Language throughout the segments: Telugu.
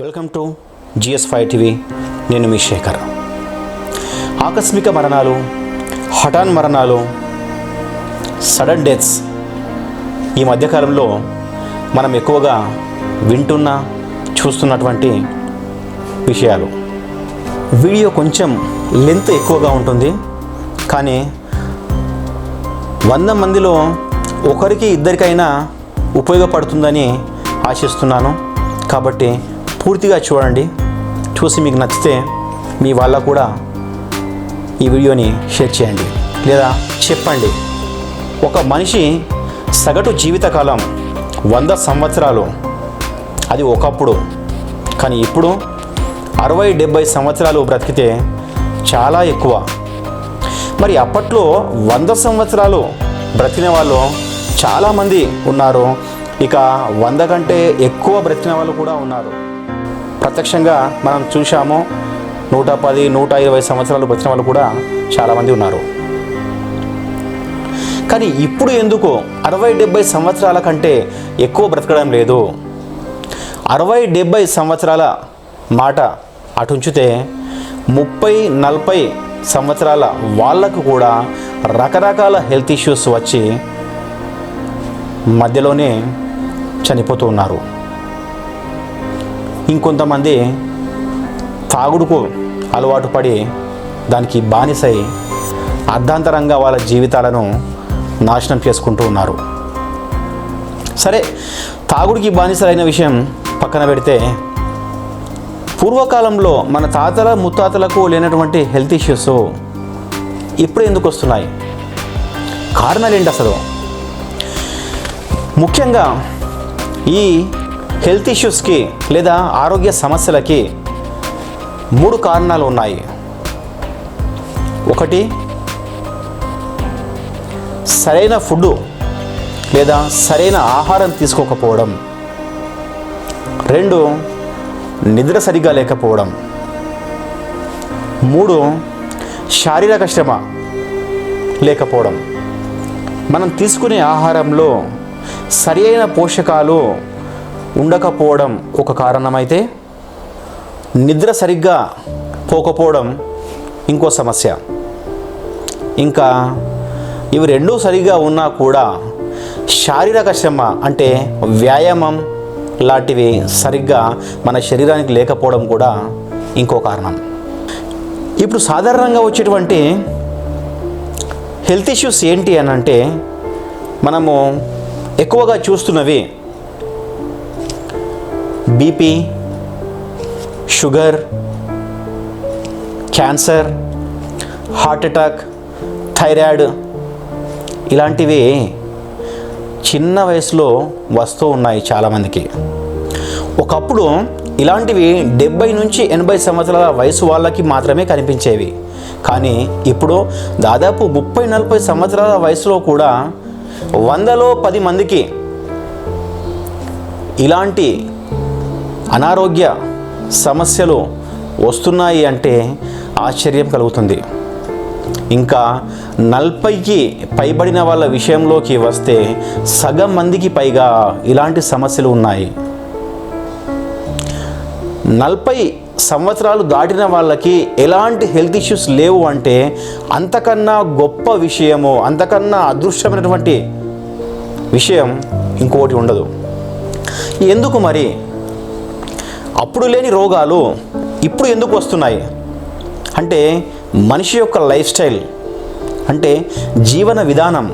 Welcome to GS five TV. నేను మీ శేఖర్. ఆకస్మిక మరణాలు హఠాన్ మరణాలు సడన్ డెత్స్ ఈ మధ్యకాలంలో మనం ఎక్కువగా వింటున్న చూస్తున్నటువంటి విషయాలు. వీడియో కొంచెం లెంత్ ఎక్కువగా ఉంటుంది. కానీ వంద మందిలో ఒకరికి ఇద్దరికైనా ఉపయోగపడుతుందని ఆశిస్తున్నాను. కాబట్టి పూర్తిగా చూడండి. చూసి మీకు నచ్చితే మీ వాళ్ళ కూడా ఈ వీడియోని షేర్ చేయండి. లేదా చెప్పండి. ఒక మనిషి సగటు జీవితకాలం వంద సంవత్సరాలు. అది ఒకప్పుడు. కానీ ఇప్పుడు అరవై డెబ్బై సంవత్సరాలు బ్రతికితే చాలా ఎక్కువ. మరి అప్పట్లో వంద సంవత్సరాలు బ్రతికిన వాళ్ళు చాలామంది ఉన్నారు. ఇక వంద కంటే ఎక్కువ బ్రతికిన వాళ్ళు కూడా ఉన్నారు. ప్రత్యక్షంగా మనం చూశాము నూట పది నూట ఇరవై సంవత్సరాలు వచ్చిన వాళ్ళు కూడా చాలామంది ఉన్నారు. కానీ ఇప్పుడు ఎందుకు అరవై డెబ్బై సంవత్సరాల కంటే ఎక్కువ బ్రతకడం లేదు? అరవై డెబ్బై సంవత్సరాల మాట అటుంచితే ముప్పై నలభై సంవత్సరాల వాళ్ళకు కూడా రకరకాల హెల్త్ ఇష్యూస్ వచ్చి మధ్యలోనే చనిపోతూ ఉన్నారు. ఇంకొంతమంది తాగుడుకు అలవాటు పడి దానికి బానిసై అర్ధాంతరంగా వాళ్ళ జీవితాలను నాశనం చేసుకుంటూ ఉన్నారు. సరే తాగుడికి బానిసలైన విషయం పక్కన పెడితే పూర్వకాలంలో మన తాతల ముత్తాతలకు లేనటువంటి హెల్త్ ఇష్యూస్ ఇప్పుడు ఎందుకు వస్తున్నాయి? కారణాలు ఏంటి అసలు? ముఖ్యంగా ఈ హెల్త్ ఇష్యూస్కి లేదా ఆరోగ్య సమస్యలకి మూడు కారణాలు ఉన్నాయి. ఒకటి సరైన ఫుడ్ లేదా సరైన ఆహారం తీసుకోకపోవడం. రెండు నిద్ర సరిగా లేకపోవడం. మూడు శారీరక శ్రమ లేకపోవడం. మనం తీసుకునే ఆహారంలో సరి అయిన పోషకాలు ఉండకపోవడం ఒక కారణమైతే నిద్ర సరిగ్గా పోకపోవడం ఇంకో సమస్య. ఇంకా ఇవి రెండూ సరిగా ఉన్నా కూడా శారీరక శ్రమ అంటే వ్యాయామం లాంటివి సరిగ్గా మన శరీరానికి లేకపోవడం కూడా ఇంకో కారణం. ఇప్పుడు సాధారణంగా వచ్చేటువంటి హెల్త్ ఇష్యూస్ ఏంటి అని అంటే మనము ఎక్కువగా చూస్తున్నవి BP sugar cancer heart attack thyroid ఇలాంటివి చిన్న వయసులో వస్తూ ఉన్నాయి చాలామందికి. ఒకప్పుడు ఇలాంటివి డెబ్బై నుంచి ఎనభై సంవత్సరాల వయసు వాళ్ళకి మాత్రమే కనిపించేవి. కానీ ఇప్పుడు దాదాపు ముప్పై నలభై సంవత్సరాల వయసులో కూడా వందలో పది మందికి ఇలాంటి అనారోగ్య సమస్యలు వస్తున్నాయి అంటే ఆశ్చర్యం కలుగుతుంది. ఇంకా నలభైకి పైబడిన వాళ్ళ విషయంలోకి వస్తే సగం మందికి పైగా ఇలాంటి సమస్యలు ఉన్నాయి. నలభై సంవత్సరాలు దాటిన వాళ్ళకి ఎలాంటి హెల్త్ ఇష్యూస్ లేవు అంటే అంతకన్నా గొప్ప విషయము అంతకన్నా అదృశ్యమైనటువంటి విషయం ఇంకొకటి ఉండదు. ఎందుకు మరి? అప్పుడు లేని రోగాలు ఇప్పుడు ఎందుకు వస్తున్నాయి? అంటే మనిషి యొక్క లైఫ్ స్టైల్ అంటే జీవన విధానం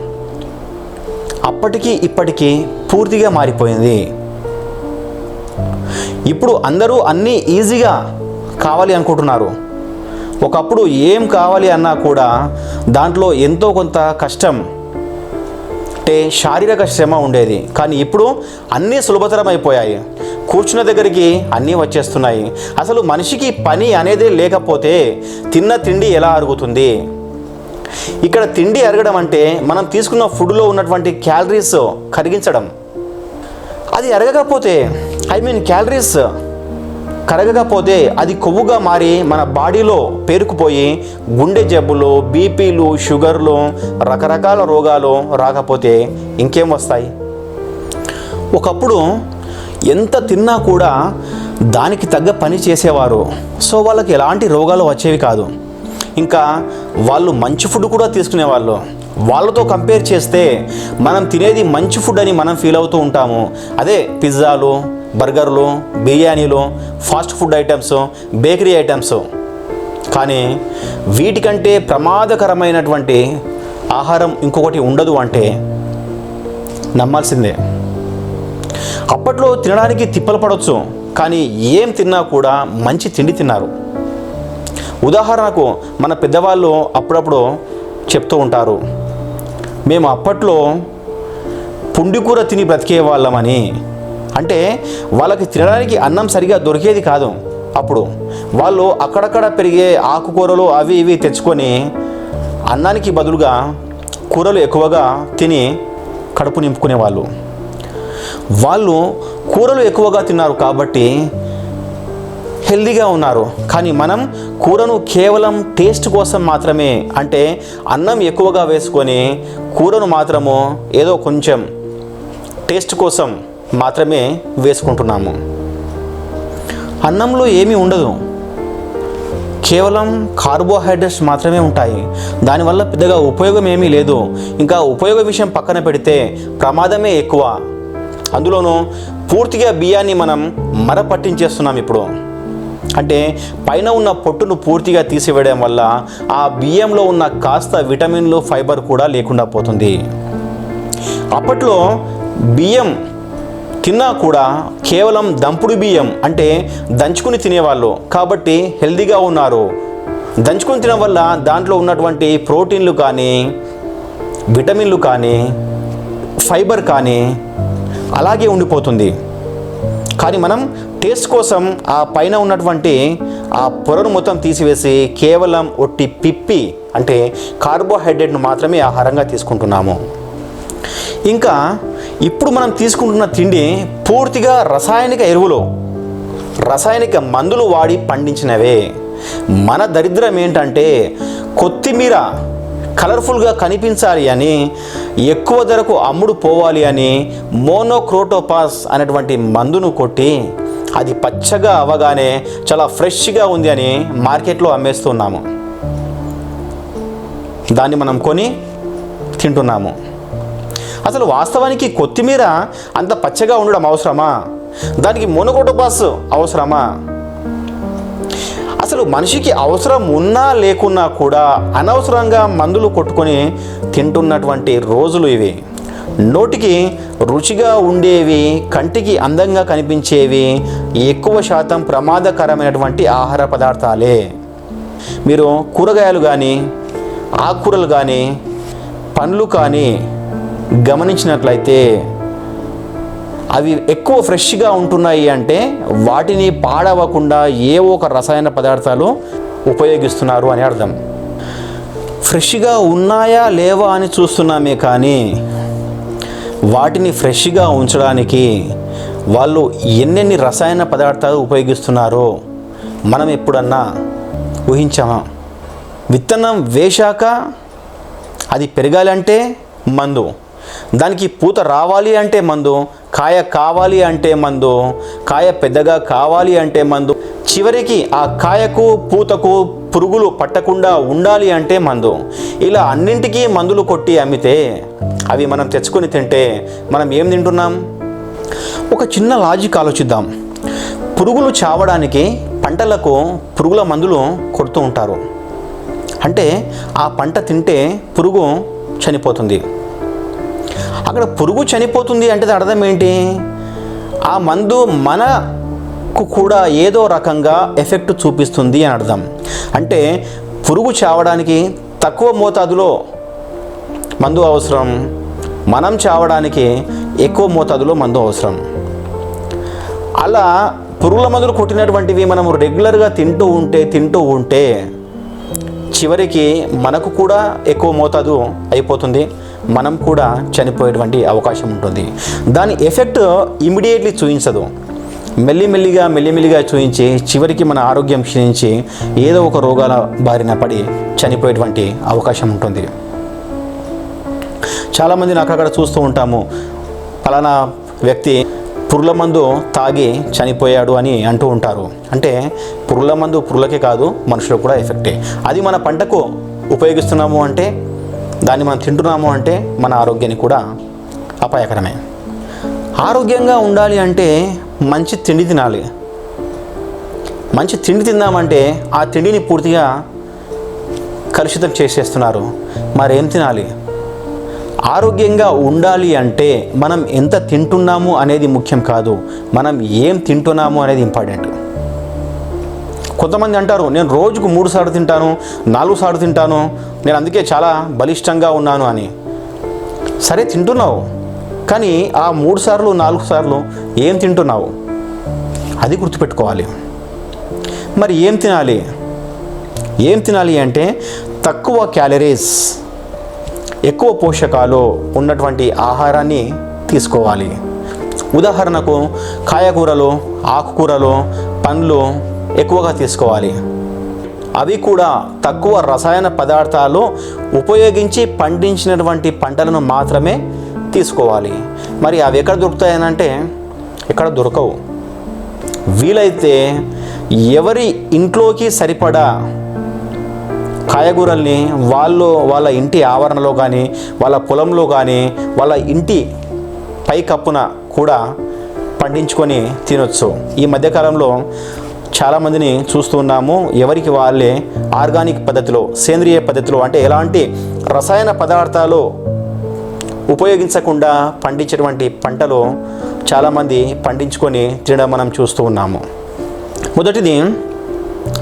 అప్పటికి ఇప్పటికీ పూర్తిగా మారిపోయింది. ఇప్పుడు అందరూ అన్నీ ఈజీగా కావాలి అనుకుంటున్నారు. ఒకప్పుడు ఏం కావాలి అన్నా కూడా దాంట్లో ఎంతో కొంత కష్టం అంటే శారీరక శ్రమ ఉండేది. కానీ ఇప్పుడు అన్నీ సులభతరం అయిపోయాయి కూర్చున్న దగ్గరికి అన్నీ వచ్చేస్తున్నాయి. అసలు మనిషికి పని అనేది లేకపోతే తిన్న తిండి ఎలా అరుగుతుంది? ఇక్కడ తిండి అరగడం అంటే మనం తీసుకున్న ఫుడ్లో ఉన్నటువంటి క్యాలరీస్ కరిగించడం. అది అరగకపోతే ఐ మీన్ క్యాలరీస్ కరగకపోతే అది కొవ్వుగా మారి మన బాడీలో పేరుకుపోయి గుండె జబ్బులు బీపీలు షుగర్లు రకరకాల రోగాలు రాకపోతే ఇంకేం వస్తాయి? ఒకప్పుడు ఎంత తిన్నా కూడా దానికి తగ్గ పని చేసేవారు. సో వాళ్ళకి ఎలాంటి రోగాలు వచ్చేవి కాదు. ఇంకా వాళ్ళు మంచి ఫుడ్ కూడా తీసుకునేవాళ్ళు. వాళ్ళతో కంపేర్ చేస్తే మనం తినేది మంచి ఫుడ్ అని మనం ఫీల్ అవుతూ ఉంటాము. అదే పిజ్జాలు బర్గర్లు బిర్యానీలు fast food items bakery items. కానీ వీటికంటే ప్రమాదకరమైనటువంటి ఆహారం ఇంకొకటి ఉండదు అంటే నమ్మాల్సిందే. అప్పట్లో తినడానికి తిప్పలు పడవచ్చు కానీ ఏం తిన్నా కూడా మంచి తిండి తిన్నారు. ఉదాహరణకు మన పెద్దవాళ్ళు అప్పుడప్పుడు చెప్తూ ఉంటారు మేము అప్పట్లో పుండికూర తిని బ్రతికే వాళ్ళమని అంటే వాళ్ళకి తినడానికి అన్నం సరిగా దొరికేది కాదు. అప్పుడు వాళ్ళు అక్కడక్కడ పెరిగే ఆకుకూరలు అవి ఇవి తెచ్చుకొని అన్నానికి బదులుగా కూరలు ఎక్కువగా తిని కడుపు నింపుకునేవాళ్ళు. వాళ్ళు కూరలు ఎక్కువగా తిన్నారు కాబట్టి హెల్దీగా ఉన్నారు. కానీ మనం కూరను కేవలం టేస్ట్ కోసం మాత్రమే అంటే అన్నం ఎక్కువగా వేసుకొని కూరను మాత్రము ఏదో కొంచెం టేస్ట్ కోసం మాత్రమే వేసుకుంటున్నాము. అన్నంలో ఏమీ ఉండదు. కేవలం కార్బోహైడ్రేట్స్ మాత్రమే ఉంటాయి. దానివల్ల పెద్దగా ఉపయోగం ఏమీ లేదు. ఇంకా ఉపయోగ విషయం పక్కన పెడితే ప్రమాదమే ఎక్కువ. అందులోనూ పూర్తిగా బియ్యాన్ని మనం మర పట్టించేస్తున్నాం ఇప్పుడు. అంటే పైన ఉన్న పొట్టును పూర్తిగా తీసివేయడం వల్ల ఆ బియ్యంలో ఉన్న కాస్త విటమిన్లు ఫైబర్ కూడా లేకుండా పోతుంది. అప్పట్లో బియ్యం తిన్నా కూడా కేవలం దంపుడు బియ్యం అంటే దంచుకుని తినేవాళ్ళు. కాబట్టి హెల్దీగా ఉన్నారు. దంచుకుని తినడం వల్ల దాంట్లో ఉన్నటువంటి ప్రోటీన్లు కానీ విటమిన్లు కానీ ఫైబర్ కానీ అలాగే ఉండిపోతుంది. కానీ మనం టేస్ట్ కోసం ఆ పైన ఉన్నటువంటి ఆ పొరను మొత్తం తీసివేసి కేవలం ఒట్టి పిప్పి అంటే కార్బోహైడ్రేట్ను మాత్రమే ఆహారంగా తీసుకుంటున్నాము. ఇంకా ఇప్పుడు మనం తీసుకుంటున్న తిండి పూర్తిగా రసాయనిక ఎరువులు. రసాయనిక మందులు వాడి పండించినవే. మన దరిద్రం ఏంటంటే కొత్తిమీర కలర్ఫుల్గా కనిపించాలి అని ఎక్కువ ధరకు అమ్ముడు పోవాలి అని మోనోక్రోటోపాస్ అనేటువంటి మందును కొట్టి అది పచ్చగా అవ్వగానే చాలా ఫ్రెష్గా ఉంది అని మార్కెట్లో అమ్మేస్తున్నాము. దాన్ని మనం కొని తింటున్నాము. అసలు వాస్తవానికి కొత్తిమీర అంత పచ్చగా ఉండడం అవసరమా? దానికి మోనోకోటోపాస్ అవసరమా? అసలు మనిషికి అవసరం ఉన్నా లేకున్నా కూడా అనవసరంగా మందులు కొట్టుకొని తింటున్నటువంటి రోజులు ఇవి. నోటికి రుచిగా ఉండేవి కంటికి అందంగా కనిపించేవి ఎక్కువ శాతం ప్రమాదకరమైనటువంటి ఆహార పదార్థాలే. మీరు కూరగాయలు కానీ ఆకుకూరలు కానీ పండ్లు కానీ గమనించినట్లయితే అవి ఎక్కువ ఫ్రెష్గా ఉంటున్నాయి అంటే వాటిని పాడవకుండా ఏ ఒక రసాయన పదార్థాలు ఉపయోగిస్తున్నారు అని అర్థం. ఫ్రెష్గా ఉన్నాయా లేవా అని చూస్తున్నామే కానీ వాటిని ఫ్రెష్గా ఉంచడానికి వాళ్ళు ఎన్నెన్ని రసాయన పదార్థాలు ఉపయోగిస్తున్నారో మనం ఎప్పుడన్నా ఊహించామా? విత్తనం వేశాక అది పెరగాలంటే మందు. దానికి పూత రావాలి అంటే మందు కాయ కావాలి అంటే మందు కాయ పెద్దగా కావాలి అంటే మందు చివరికి ఆ కాయకు పూతకు పురుగులు పట్టకుండా ఉండాలి అంటే మందు. ఇలా అన్నింటికీ మందులు కొట్టి అమ్మితే అవి మనం తెచ్చుకొని తింటే మనం ఏం తింటున్నాం? ఒక చిన్న లాజిక్ ఆలోచిద్దాం. పురుగులు చావడానికి పంటలకు పురుగుల మందులు కొడుతూ ఉంటారు. అంటే ఆ పంట తింటే పురుగు చనిపోతుంది. అక్కడ పురుగు చనిపోతుంది అంటే దాని అర్థం ఏంటి? ఆ మందు మనకు కూడా ఏదో రకంగా ఎఫెక్ట్ చూపిస్తుంది అని అర్థం. అంటే పురుగు చావడానికి తక్కువ మోతాదులో మందు అవసరం మనం చావడానికి ఎక్కువ మోతాదులో మందు అవసరం. అలా పురుగుల మందులు కొట్టినటువంటివి మనం రెగ్యులర్గా తింటూ ఉంటే తింటూ ఉంటే చివరికి మనకు కూడా ఎక్కువ మోతాదు అయిపోతుంది. మనం కూడా చనిపోయేటువంటి అవకాశం ఉంటుంది. దాని ఎఫెక్ట్ ఇమీడియట్లీ చూపించదు మెల్లిమెల్లిగా మెల్లిమెల్లిగా చూపించి చివరికి మన ఆరోగ్యం క్షీణించి ఏదో ఒక రోగాల బారిన పడి చనిపోయేటువంటి అవకాశం ఉంటుంది. చాలామంది నాకు అక్కడ చూస్తూ ఉంటాము. ఫలానా వ్యక్తి పురుగుల మందు తాగి చనిపోయాడు అని అంటూ ఉంటారు. అంటే పురుగుల మందు పురులకే కాదు మనుషులకు కూడా ఎఫెక్టే. అది మన పంటకు ఉపయోగిస్తున్నాము అంటే దాన్ని మనం తింటున్నాము అంటే మన ఆరోగ్యానికి కూడా అపాయకరమే. ఆరోగ్యంగా ఉండాలి అంటే మంచి తిండి తినాలి. మంచి తిండి తిందామంటే ఆ తిండిని పూర్తిగా కలుషితం చేసేస్తున్నారు. మరేం తినాలి? ఆరోగ్యంగా ఉండాలి అంటే మనం ఎంత తింటున్నాము అనేది ముఖ్యం కాదు. మనం ఏం తింటున్నాము అనేది ఇంపార్టెంట్. కొంతమంది అంటారు నేను రోజుకు మూడు సార్లు తింటాను నాలుగు సార్లు తింటాను నేను అందుకే చాలా బలిష్టంగా ఉన్నాను అని. సరే తింటున్నావు కానీ ఆ మూడు సార్లు నాలుగు సార్లు ఏం తింటున్నావు? అది గుర్తుపెట్టుకోవాలి. మరి ఏం తినాలి? ఏం తినాలి అంటే తక్కువ క్యాలరీస్ ఎక్కువ పోషకాలు ఉన్నటువంటి ఆహారాన్ని తీసుకోవాలి. ఉదాహరణకు కాయకూరలు ఆకుకూరలు పండ్లు ఎక్కువగా తీసుకోవాలి. అవి కూడా తక్కువ రసాయన పదార్థాలు ఉపయోగించి పండించినటువంటి పంటలను మాత్రమే తీసుకోవాలి. మరి అవి ఎక్కడ దొరుకుతాయనంటే ఎక్కడ దొరకవు. వీలైతే ఎవరి ఇంట్లోకి సరిపడా కాయగూరల్ని వాళ్ళు వాళ్ళ ఇంటి ఆవరణలో కానీ వాళ్ళ పొలంలో కానీ వాళ్ళ ఇంటి పై కప్పున కూడా పండించుకొని తినొచ్చు. ఈ మధ్యకాలంలో చాలామందిని చూస్తూ ఉన్నాము. ఎవరికి వాళ్ళే ఆర్గానిక్ పద్ధతిలో సేంద్రియ పద్ధతిలో అంటే ఎలాంటి రసాయన పదార్థాలు ఉపయోగించకుండా పండించేటువంటి పంటలు చాలామంది పండించుకొని తినడం మనం చూస్తూ ఉన్నాము. మొదటిది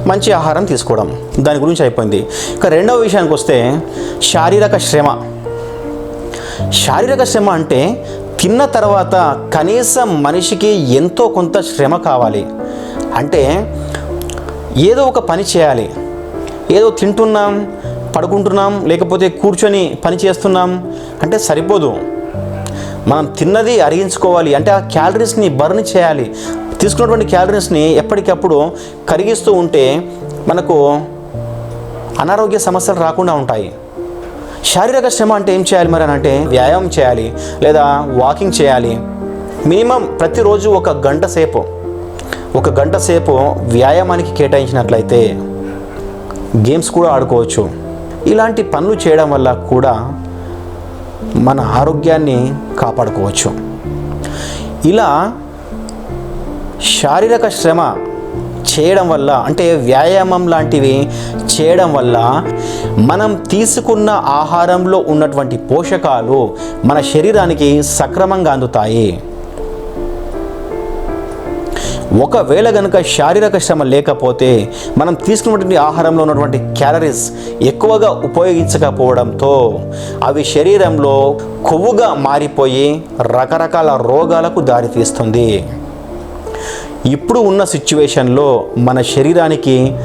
మంచి ఆహారం తీసుకోవడం. దాని గురించి అయిపోయింది. ఇక రెండవ విషయానికి వస్తే శారీరక శ్రమ. శారీరక శ్రమ అంటే తిన్న తర్వాత కనీసం మనిషికి ఎంతో కొంత శ్రమ కావాలి. అంటే ఏదో ఒక పని చేయాలి. ఏదో తింటున్నాం పడుకుంటున్నాం లేకపోతే కూర్చొని పని చేస్తున్నాం అంటే సరిపోదు. మనం తిన్నది అరిగించుకోవాలి. అంటే ఆ క్యాలరీస్ని బర్న్ చేయాలి. తీసుకున్నటువంటి క్యాలరీస్ని ఎప్పటికప్పుడు కరిగిస్తూ ఉంటే మనకు అనారోగ్య సమస్యలు రాకుండా ఉంటాయి. శారీరక శ్రమ అంటే ఏం చేయాలి మరి అని అంటే వ్యాయామం చేయాలి. లేదా వాకింగ్ చేయాలి. మినిమం ప్రతిరోజు ఒక గంట సేపు ఒక గంట సేపు వ్యాయామానికి కేటాయించినట్లయితే గేమ్స్ కూడా ఆడుకోవచ్చు. ఇలాంటి పనులు చేయడం వల్ల కూడా మన ఆరోగ్యాన్ని కాపాడుకోవచ్చు. ఇలా శారీరక శ్రమ చేయడం వల్ల అంటే వ్యాయామం లాంటివి చేయడం వల్ల మనం తీసుకున్న ఆహారంలో ఉన్నటువంటి పోషకాలు మన శరీరానికి సక్రమంగా అందుతాయి. ఒకవేళ కనుక శారీరక శ్రమ లేకపోతే మనం తీసుకున్నటువంటి ఆహారంలో ఉన్నటువంటి క్యాలరీస్ ఎక్కువగా ఉపయోగించకపోవడంతో అవి శరీరంలో కొవ్వుగా మారిపోయి రకరకాల రోగాలకు దారితీస్తుంది. ఇప్పుడు ఉన్న సిచ్యువేషన్లో మన శరీరానికి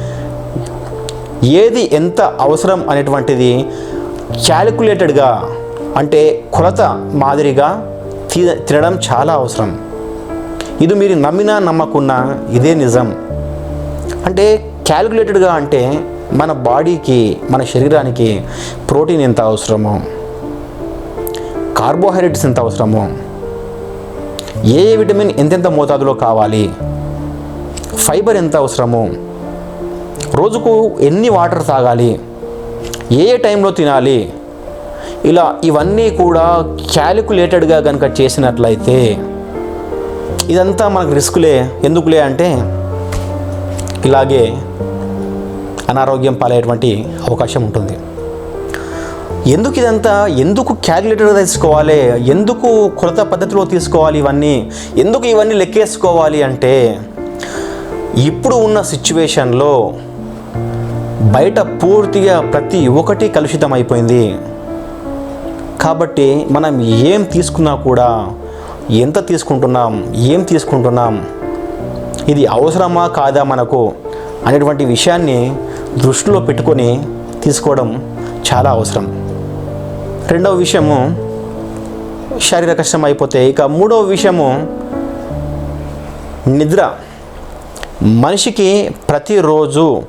ఏది ఎంత అవసరం అనేటువంటిది క్యాలిక్యులేటెడ్గా అంటే కొలత మాదిరిగా తినడం చాలా అవసరం. ఇది మీరు నమ్మినా నమ్మకున్నా ఇదే నిజం. అంటే క్యాలిక్యులేటెడ్గా అంటే మన బాడీకి మన శరీరానికి ప్రోటీన్ ఎంత అవసరమో కార్బోహైడ్రేట్స్ ఎంత అవసరమో ఏ ఏ విటమిన్ ఎంతెంత మోతాదులో కావాలి ఫైబర్ ఎంత అవసరమో రోజుకు ఎన్ని వాటర్ తాగాలి ఏ ఏ టైంలో తినాలి ఇలా ఇవన్నీ కూడా క్యాలిక్యులేటెడ్గా కనుక చేసినట్లయితే ఇదంతా మనకు రిస్కులే. ఎందుకులే అంటే ఇలాగే అనారోగ్యం పాలయ్యేటువంటి అవకాశం ఉంటుంది. ఎందుకు ఇదంతా? ఎందుకు క్యాలిక్యులేటర్ తీసుకోవాలి? ఎందుకు కొలత పద్ధతిలో తీసుకోవాలి ఇవన్నీ? ఎందుకు ఇవన్నీ లెక్కేసుకోవాలి అంటే ఇప్పుడు ఉన్న సిచ్యువేషన్లో బయట పూర్తిగా ప్రతి ఒక్కటి కలుషితం అయిపోయింది కాబట్టి మనం ఏం తీసుకున్నా కూడా ఎంత తీసుకుంటున్నాం? ఏం తీసుకుంటున్నాం? ఇది అవసరమా కాదా మనకు? అనేటువంటి విషయాన్ని దృష్టిలో పెట్టుకొని తీసుకోవడం చాలా అవసరం. రెండవ విషయము శారీరక శ్రమ అయిపోతే ఇక మూడవ విషయము నిద్ర. మనిషికి ప్రతిరోజు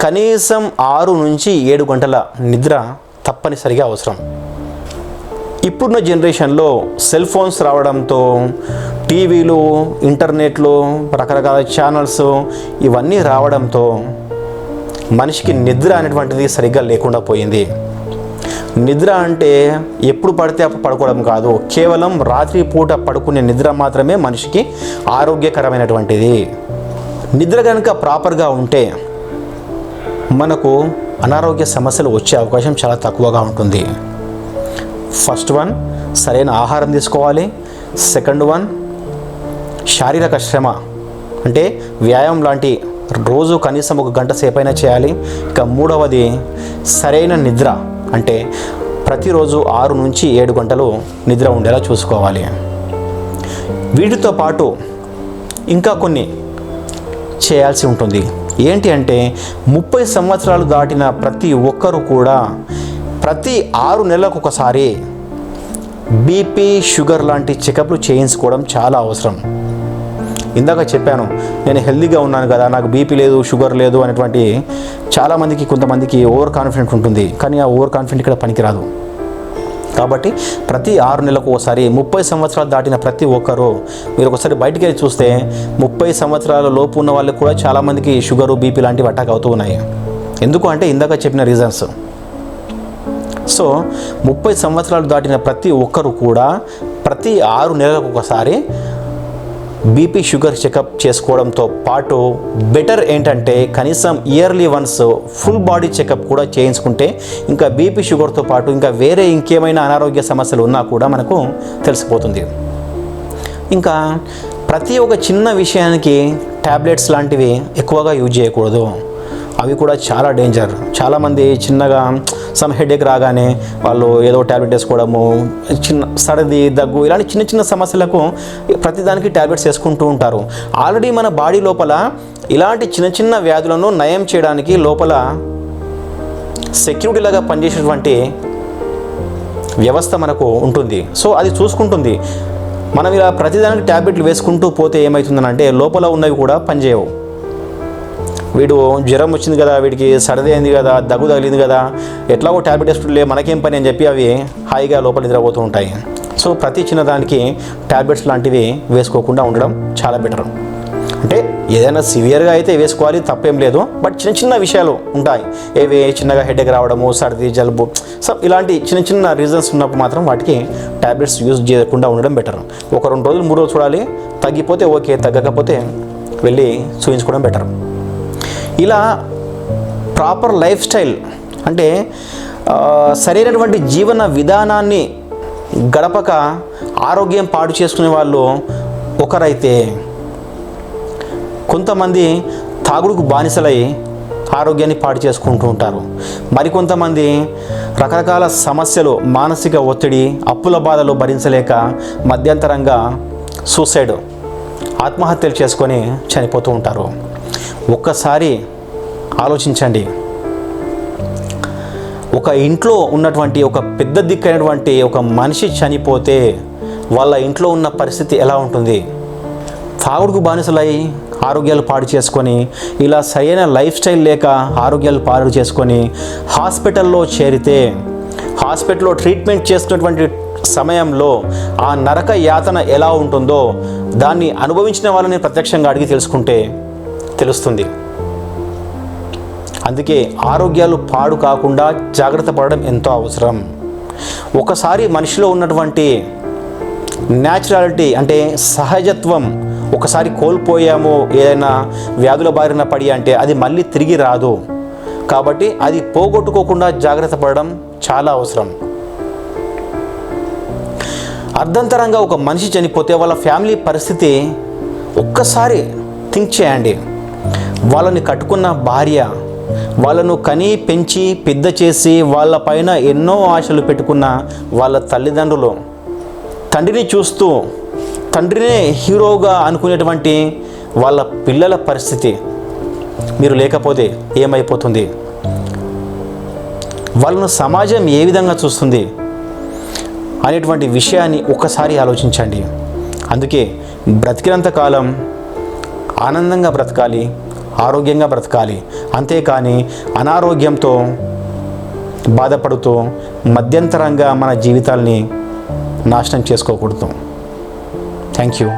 కనీసం ఆరు నుంచి ఏడు గంటల నిద్ర తప్పనిసరిగా అవసరం. ఇప్పుడున్న జనరేషన్లో సెల్ ఫోన్స్ రావడంతో టీవీలు ఇంటర్నెట్లు రకరకాల ఛానల్స్ ఇవన్నీ రావడంతో మనిషికి నిద్ర అనేటువంటిది సరిగ్గా లేకుండా పోయింది. నిద్ర అంటే ఎప్పుడు పడితే అప్పుడు పడుకోవడం కాదు కేవలం రాత్రి పూట పడుకునే నిద్ర మాత్రమే మనిషికి ఆరోగ్యకరమైనటువంటిది. నిద్ర కనుక ప్రాపర్గా ఉంటే మనకు అనారోగ్య సమస్యలు వచ్చే అవకాశం చాలా తక్కువగా ఉంటుంది. ఫస్ట్ వన్ సరైన ఆహారం తీసుకోవాలి. సెకండ్ వన్ శారీరక శ్రమ. అంటే వ్యాయామం లాంటి రోజు కనీసం ఒక గంట సేపైనా చేయాలి. ఇక మూడవది సరైన నిద్ర. అంటే ప్రతిరోజు ఆరు నుంచి ఏడు గంటలు నిద్ర ఉండేలా చూసుకోవాలి. వీటితో పాటు ఇంకా కొన్ని చేయాల్సి ఉంటుంది. ఏంటి అంటే ముప్పై సంవత్సరాలు దాటిన ప్రతి ఒక్కరూ కూడా ప్రతి ఆరు నెలలకు ఒకసారి బీపీ షుగర్ లాంటి చెకప్లు చేయించుకోవడం చాలా అవసరం. ఇందాక చెప్పాను నేను హెల్తీగా ఉన్నాను కదా నాకు బీపీ లేదు షుగర్ లేదు అనేటువంటి చాలామందికి కొంతమందికి ఓవర్ కాన్ఫిడెంట్ ఉంటుంది. కానీ ఆ ఓవర్ కాన్ఫిడెంట్ ఇక్కడ పనికిరాదు. కాబట్టి ప్రతి ఆరు నెలలకు ఒకసారి ముప్పై సంవత్సరాలు దాటిన ప్రతి ఒక్కరూ మీరు ఒకసారి బయటికి వెళ్ళి చూస్తే ముప్పై సంవత్సరాల లోపు ఉన్న వాళ్ళకి కూడా చాలామందికి షుగరు బీపీ లాంటివి అటాక్ అవుతూ ఉన్నాయి. ఎందుకు అంటే ఇందాక చెప్పిన రీజన్స్. సో ముప్పై సంవత్సరాలు దాటిన ప్రతి ఒక్కరు కూడా ప్రతి ఆరు నెలలకు ఒకసారి బీపీ షుగర్ చెకప్ చేసుకోవడంతో పాటు బెటర్ ఏంటంటే కనీసం yearly once full body checkup కూడా చేయించుకుంటే ఇంకా బీపీ షుగర్తో పాటు ఇంకా వేరే ఇంకేమైనా అనారోగ్య సమస్యలు ఉన్నా కూడా మనకు తెలిసిపోతుంది. ఇంకా ప్రతి ఒక్క చిన్న విషయానికి ట్యాబ్లెట్స్ లాంటివి ఎక్కువగా యూజ్ చేయకూడదు. అవి కూడా చాలా డేంజర్ చాలామంది చిన్నగా సమ్ హెడేక్ రాగానే వాళ్ళు ఏదో ట్యాబ్లెట్ వేసుకోవడము చిన్న సర్ది దగ్గు ఇలాంటి చిన్న చిన్న సమస్యలకు ప్రతిదానికి ట్యాబ్లెట్స్ వేసుకుంటూ ఉంటారు. ఆల్రెడీ మన బాడీ లోపల ఇలాంటి చిన్న చిన్న వ్యాధులను నయం చేయడానికి లోపల సెక్యూరిటీ లాగా పనిచేసేటువంటి వ్యవస్థ మనకు ఉంటుంది. సో అది చూసుకుంటుంది. మనం ఇలా ప్రతిదానికి ట్యాబ్లెట్లు వేసుకుంటూ పోతే ఏమవుతుందనంటే లోపల ఉన్నవి కూడా పనిచేయవు. వీడు జ్వరం వచ్చింది కదా వీడికి సర్ది అయింది కదా దగ్గు తగిలింది కదా ఎట్లాగో ట్యాబ్లెట్ వేసుకుంటే మనకేం పని అని చెప్పి అవి హాయిగా లోపల నిద్రపోతూ ఉంటాయి. సో ప్రతి చిన్నదానికి ట్యాబ్లెట్స్ లాంటివి వేసుకోకుండా ఉండడం చాలా బెటర్. అంటే ఏదైనా సివియర్గా అయితే వేసుకోవాలి తప్పేం లేదు. బట్ చిన్న చిన్న విషయాలు ఉంటాయి. ఏవి చిన్నగా హెడేక్ రావడము సర్ది జలుబు సో ఇలాంటి చిన్న చిన్న రీజన్స్ ఉన్నప్పుడు మాత్రం వాటికి ట్యాబ్లెట్స్ యూజ్ చేయకుండా ఉండడం బెటర్. ఒక రెండు రోజులు మూడు రోజులు చూడాలి తగ్గిపోతే ఓకే తగ్గకపోతే వెళ్ళి చూపించుకోవడం బెటర్. ఇలా ప్రాపర్ లైఫ్ స్టైల్ అంటే సరైనటువంటి జీవన విధానాన్ని గడపక ఆరోగ్యం పాడు చేసుకునే వాళ్ళు ఒకరైతే కొంతమంది తాగుడుకు బానిసలై ఆరోగ్యాన్ని పాడు చేసుకుంటూ ఉంటారు. మరికొంతమంది రకరకాల సమస్యలు మానసిక ఒత్తిడి అప్పుల బాధలు భరించలేక మధ్యంతరంగా సూసైడ్ ఆత్మహత్యలు చేసుకొని చనిపోతూ ఉంటారు. ఒక్కసారి ఆలోచించండి. ఒక ఇంట్లో ఉన్నటువంటి ఒక పెద్ద దిక్కైనటువంటి ఒక మనిషి చనిపోతే వాళ్ళ ఇంట్లో ఉన్న పరిస్థితి ఎలా ఉంటుంది? తాగుడుకు బానిసలై ఆరోగ్యాలు పాడు చేసుకొని ఇలా సరైన లైఫ్ స్టైల్ లేక ఆరోగ్యాలు పాడు చేసుకొని హాస్పిటల్లో చేరితే హాస్పిటల్లో ట్రీట్మెంట్ చేస్తున్నటువంటి సమయంలో ఆ నరక యాతన ఎలా ఉంటుందో దాన్ని అనుభవించిన వాళ్ళని ప్రత్యక్షంగా అడిగి తెలుసుకుంటే తెలుస్తుంది. అందుకే ఆరోగ్యాలు పాడు కాకుండా జాగ్రత్త పడడం ఎంతో అవసరం. ఒకసారి మనిషిలో ఉన్నటువంటి న్యాచురాలిటీ అంటే సహజత్వం ఒకసారి కోల్పోయాము ఏదైనా వ్యాధుల బారిన పడి అంటే అది మళ్ళీ తిరిగి రాదు. కాబట్టి అది పోగొట్టుకోకుండా జాగ్రత్త పడడం చాలా అవసరం. అర్ధంతరంగా ఒక మనిషి చనిపోతే వాళ్ళ ఫ్యామిలీ పరిస్థితి ఒక్కసారి థింక్ చేయండి. వాళ్ళని కట్టుకున్న భార్య వాళ్ళను కని పెంచి పెద్ద చేసి వాళ్ళపైన ఎన్నో ఆశలు పెట్టుకున్న వాళ్ళ తల్లిదండ్రులు. తండ్రిని చూస్తూ తండ్రినే హీరోగా అనుకునేటువంటి వాళ్ళ పిల్లల పరిస్థితి మీరు లేకపోతే ఏమైపోతుంది? వాళ్ళను సమాజం ఏ విధంగా చూస్తుంది? అనేటువంటి విషయాన్ని ఒక్కసారి ఆలోచించండి. అందుకే బ్రతికినంత కాలం ఆనందంగా బ్రతకాలి ఆరోగ్యంగా బ్రతకాలి. అంతేకాని అనారోగ్యంతో బాధపడుతూ మధ్యంతరంగా మన జీవితాల్ని నాశనం చేసుకోకూడదు. థ్యాంక్ యూ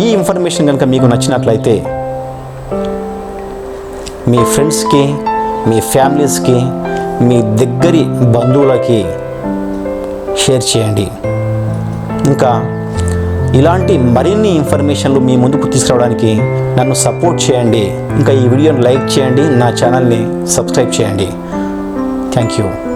ఈ ఇన్ఫర్మేషన్ కనుక మీకు నచ్చినట్లయితే మీ ఫ్రెండ్స్కి మీ ఫ్యామిలీస్కి మీ దగ్గరి బంధువులకి షేర్ చేయండి. ఇంకా ఇలాంటి మరిన్ని ఇన్ఫర్మేషన్లు మీ ముందుకు తీసుకురావడానికి నన్ను సపోర్ట్ చేయండి. ఇంకా ఈ వీడియోని లైక్ చేయండి. నా ఛానల్ని సబ్స్క్రైబ్ చేయండి. Thank you.